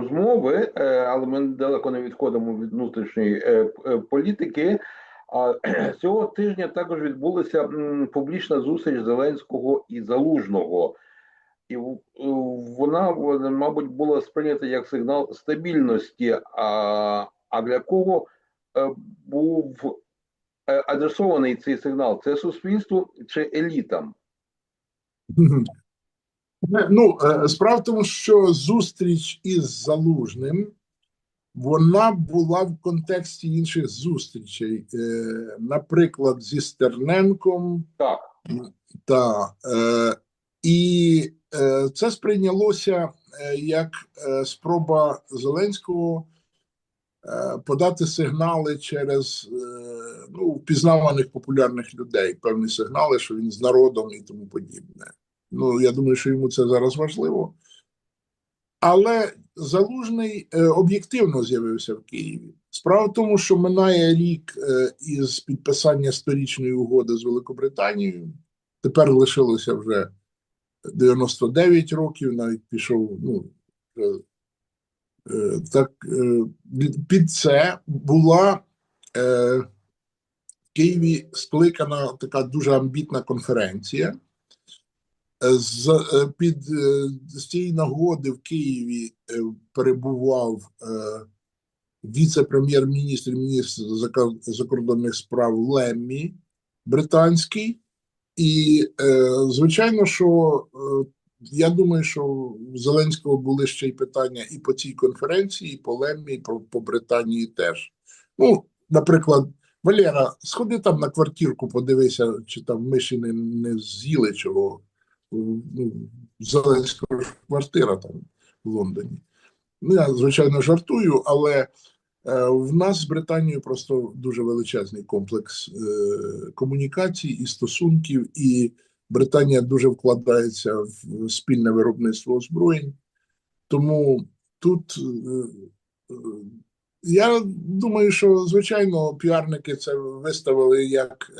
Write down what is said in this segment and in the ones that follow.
розмови, е, але ми далеко не відходимо від внутрішньої е, е, політики. А цього тижня також відбулася публічна зустріч Зеленського і Залужного, і вона, мабуть, була сприйнята як сигнал стабільності. А, а для кого був адресований цей сигнал? Це суспільству чи елітам? Не, Ну, е, справа в тому, що зустріч із Залужним вона була в контексті інших зустрічей, Е, наприклад, зі Стерненком Так. та е, і е, це сприйнялося е, як е, спроба Зеленського е, подати сигнали через е, ну, впізнаваних популярних людей, певні сигнали, що він з народом і тому подібне. Ну, я думаю, що йому це зараз важливо. Але Залужний е, об'єктивно з'явився в Києві. Справа в тому, що минає рік е, із підписання сторічної угоди з Великобританією. Тепер лишилося вже 99 років, навіть пішов. Ну, е, так, під це була в Києві скликана така дуже амбітна конференція. З е, під е, з цієї нагоди в Києві е, перебував віце-прем'єр-міністр, міністр закор- закордонних справ Леммі британський, і звичайно, що я думаю, що у Зеленського були ще й питання і по цій конференції, і по Леммі, і по, по Британії теж. Ну, наприклад, Валера, сходи там на квартирку, подивися, чи там миші не, не з'їли чого Зеленського ж квартира там в Лондоні. Ну, я, звичайно, жартую, але е, в нас з Британією просто дуже величезний комплекс е, комунікацій і стосунків, і Британія дуже вкладається в спільне виробництво озброєнь. Тому тут е, я думаю, що звичайно піарники це виставили як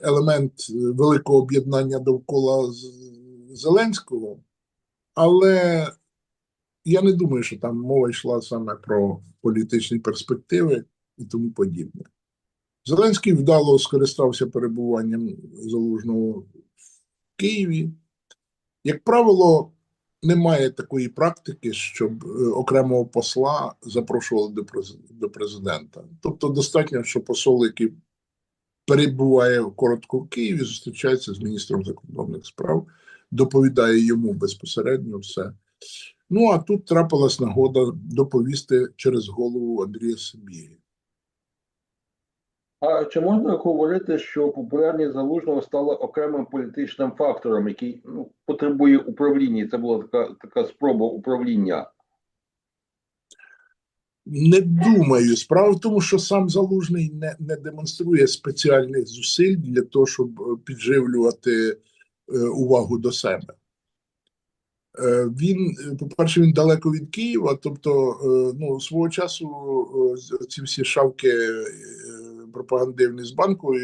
елемент великого об'єднання довкола Зеленського, але я не думаю, що там мова йшла саме про політичні перспективи і тому подібне. Зеленський вдало скористався перебуванням залужного в Києві. Як правило, немає такої практики, щоб е, окремого посла запрошували до президента. Тобто, достатньо, що посол, який перебуває коротко в Києві, зустрічається з міністром закордонних справ, доповідає йому безпосередньо все. Ну а тут трапилась нагода доповісти через голову Андрія Сибірі. А чи можна говорити, що популярність залужного стала окремим політичним фактором, який ну, потребує управління? Це була така, така спроба управління. Не думаю. Справа в тому, що сам залужний не, не демонструє спеціальних зусиль для того, щоб е, підживлювати е, увагу до себе. Е, Він, е, по-перше, він далеко від Києва, тобто, е, ну, свого часу е, ці всі шавки е, пропагандивні з банку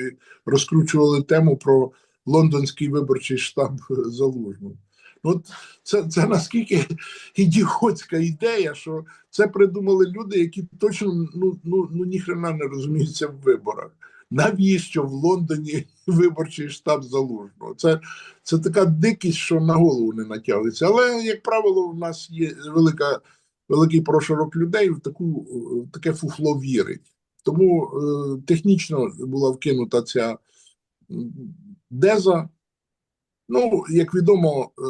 розкручували тему про лондонський виборчий штаб Залужного. От це, це наскільки ідіотська ідея, що це придумали люди, які точно ну, ну, ну ніхрена не розуміються в виборах. Навіщо в Лондоні виборчий штаб залужного? Це, це така дикість, що на голову не натягується. Але, як правило, в нас є велика, великий прошарок людей в таку в таке фуфло вірить. Тому е, технічно була вкинута ця деза. Ну, як відомо, е,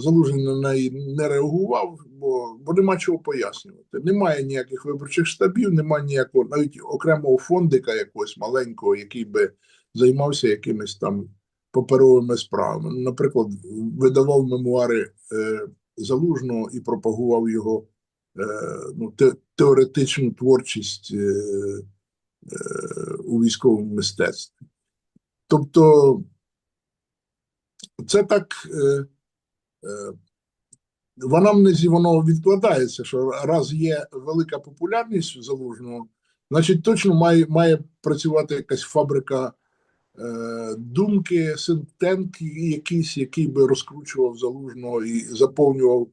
Залужний на неї не реагував, бо, бо нема чого пояснювати. Немає ніяких виборчих штабів, немає ніякого навіть окремого фондика якогось маленького, який би займався якимись там паперовими справами. Наприклад, видавав мемуари е, Залужного і пропагував його е, ну, те, теоретичну творчість е, е, у військовому мистецтві. Тобто, це так е, е, в анамнезі воно відкладається, що раз є велика популярність залужного, значить точно має, має працювати якась фабрика е, думки, синтенк якийсь, який би розкручував залужного і заповнював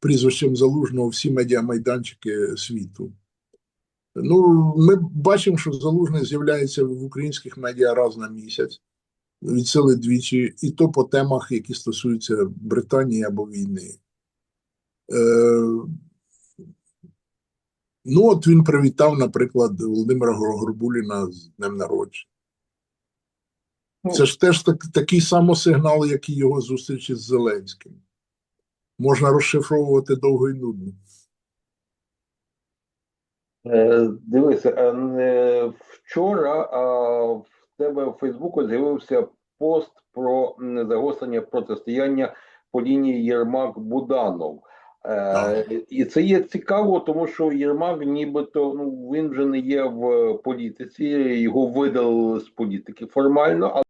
прізвищем залужного всі медіамайданчики світу. Ну, ми бачимо, що залужний з'являється в українських медіа раз на місяць, від сили двічі, і то по темах, які стосуються Британії або війни. Е, ну, от він привітав, наприклад, Володимира Горбуліна з днем народження. Ну, Це ж теж так, такий самий сигнал, як і його зустрічі з Зеленським. Можна розшифровувати довго і нудно. Е, Дивися, е, вчора тебе в Фейсбуку з'явився пост про загострення протистояння по лінії Єрмак-Буданов. Е, і це є цікаво, тому що Єрмак нібито ну він вже не є в політиці, його видали з політики формально,